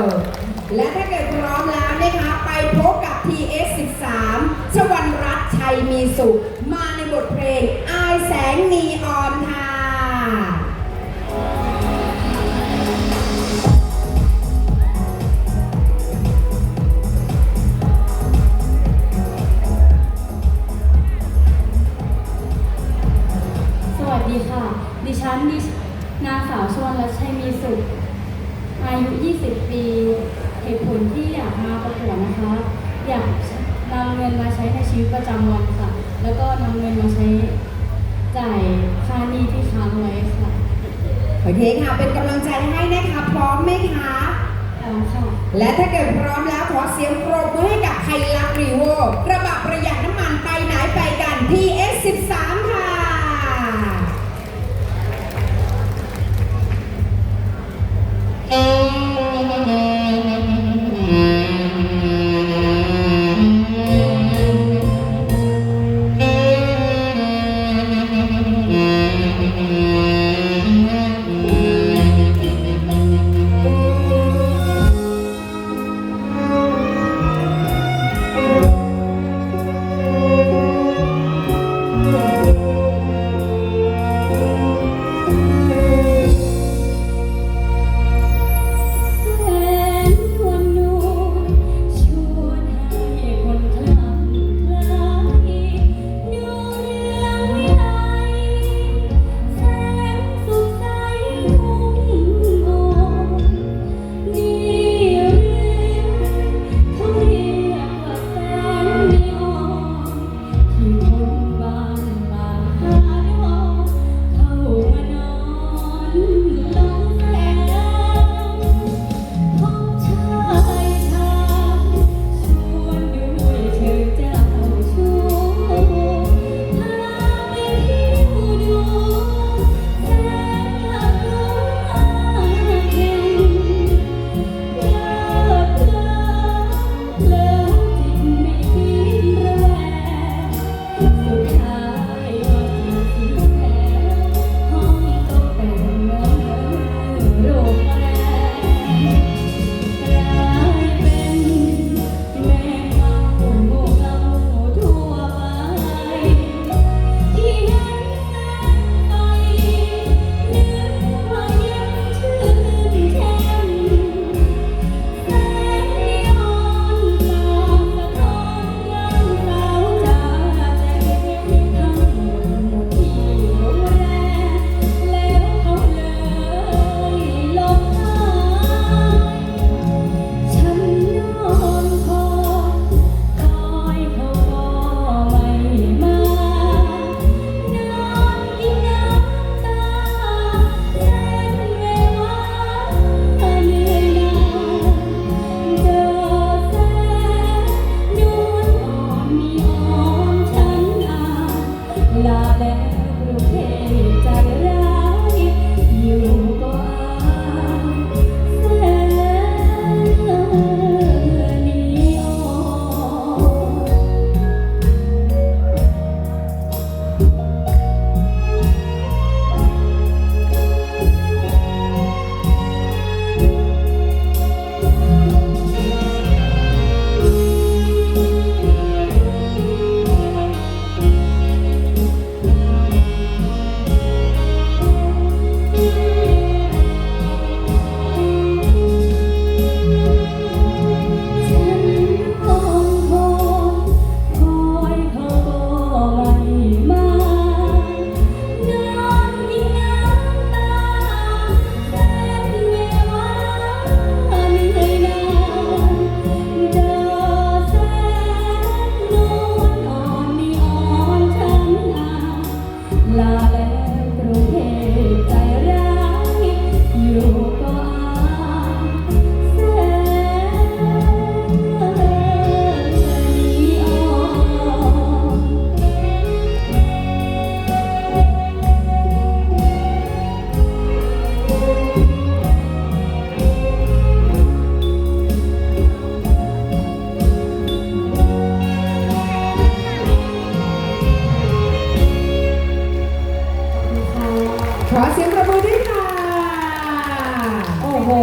อ และถ้าเกิดพร้อมแล้วนะคะไปพบกับ TS13 ชวันรัตน์ชัยมีสุข มาในบทเพลงอายแสงนีออนค่ะ 10 ปี เหตุผลที่อยากมาประกวดนะคะ อยากนำเงินมาใช้ในชีวิตประจำวันค่ะ แล้วก็นำเงินมาใช้จ่ายค่านี้ที่ค้างไว้ค่ะโอเคค่ะ เป็นกำลังใจให้นะคะ พร้อมไหมคะ พร้อมค่ะ และถ้าเกิดพร้อมแล้วขอเสียงปรบมือให้กับไฮลักรีโวกระบะประหยัดน้ำ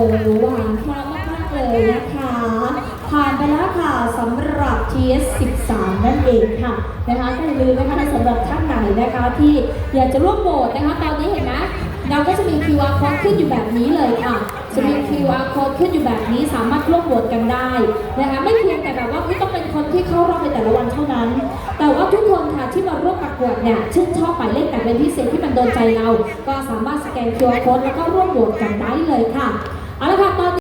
หวานมากมากเลยนะคะ ผ่านไปแล้วค่ะสำหรับ TS 13นั่นเองค่ะนะคะก็อย่าลืมนะคะสำหรับท่านไหนนะคะที่อยากจะร่วมโหวตนะคะตอนนี้เห็นไหมเราก็จะมี QR code ขึ้นอยู่แบบนี้เลยค่ะ จะมี QR code ขึ้นอยู่แบบนี้สามารถร่วมโหวตกันได้นะคะ ไม่เพียงแต่แบบว่าต้องเป็นคนที่เข้ารอบในแต่ละวันเท่านั้น แต่ว่าทุกคนค่ะที่มาร่วมประกวดเนี่ยชื่นชอบหมายเลขแต่เป็นพิเศษที่มันโดนใจเรา ก็สามารถสแกน QR code แล้วก็ร่วมโหวตกันได้เลยค่ะ Ada 到